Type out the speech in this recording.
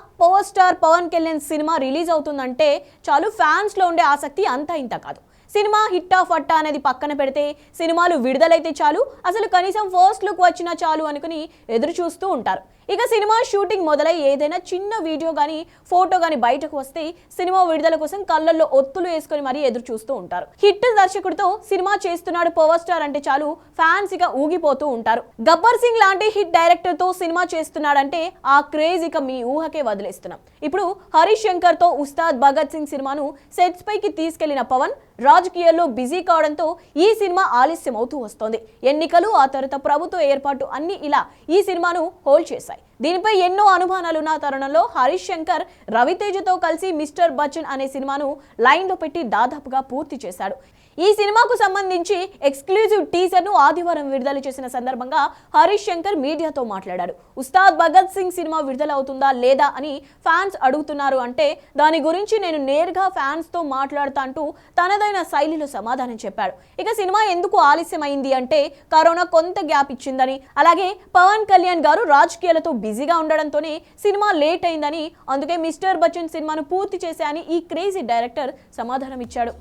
안녕 power star Pawan Kalyan cinema release అవుతుందంటే చాలు ఫ్యాన్స్లో ఉండే ఆసక్తి అంతా ఇంత కాదు. సినిమా హిట్టా ఫట్టా అనేది పక్కన పెడితే సినిమాలు విడుదలైతే చాలు అసలు కనీసం ఫస్ట్ లుక్ వచ్చినా చాలు అనుకుని ఎదురు చూస్తూ ఉంటారు. ఇక సినిమా షూటింగ్ మొదలై ఏదైనా చిన్న వీడియో కానీ ఫోటో కానీ బయటకు వస్తే సినిమా విడుదల కోసం కళ్ళల్లో ఒత్తులు వేసుకొని మరీ ఎదురు చూస్తూ ఉంటారు. హిట్ దర్శకుడితో సినిమా చేస్తున్నాడు పవర్ స్టార్ అంటే చాలు ఫ్యాన్స్ ఇక ఊగిపోతూ ఉంటారు. గబ్బర్ సింగ్ లాంటి హిట్ డైరెక్టర్తో సినిమా చేస్తున్నాడంటే ఆ క్రేజ్ ఇక మీ ఊహకే చేస్తున్నాం. ఇప్పుడు హరీష్ శంకర్తో ఉస్తాద్ భగత్ సింగ్ సినిమాను సెట్స్ పైకి తీసుకెళ్ళిన పవన్ రాజకీయాల్లో బిజీ కావడంతో ఈ సినిమా ఆలస్యం అవుతూ వస్తోంది. ఎన్నికలు ఆ తర్వాత ప్రభుత్వ ఏర్పాటు అన్ని ఇలా ఈ సినిమాను హోల్డ్ చేశాయి. దీనిపై ఎన్నో అనుమానాలున్న తరుణంలో హరీష్ శంకర్ రవితేజతో కలిసి మిస్టర్ బచ్చన్ అనే సినిమాను లైన్లో పెట్టి దాదాపుగా పూర్తి చేశాడు. ఈ సినిమాకు సంబంధించి ఎక్స్క్లూజివ్ టీజర్ను ఆదివారం విడుదల చేసిన సందర్భంగా హరీష్ శంకర్ మీడియాతో మాట్లాడాడు ఉస్తాద్ భగత్ సింగ్ సినిమా విడుదల అవుతుందా లేదా అని ఫ్యాన్స్ అడుగుతున్నారు అంటే దాని గురించి నేను నేరుగా ఫ్యాన్స్తో మాట్లాడుతా అంటూ తనదైన శైలిలో సమాధానం చెప్పాడు. ఇక సినిమా ఎందుకు ఆలస్యమైంది అంటే కరోనా కొంత గ్యాప్ ఇచ్చిందని అలాగే పవన్ కళ్యాణ్ గారు రాజకీయాలతో బిజీగా ఉండడంతోనే సినిమా లేట్ అయిందని అందుకే మిస్టర్ బచ్చన్ సినిమాను పూర్తి చేశాయని ఈ క్రేజీ డైరెక్టర్ సమాధానం ఇచ్చాడు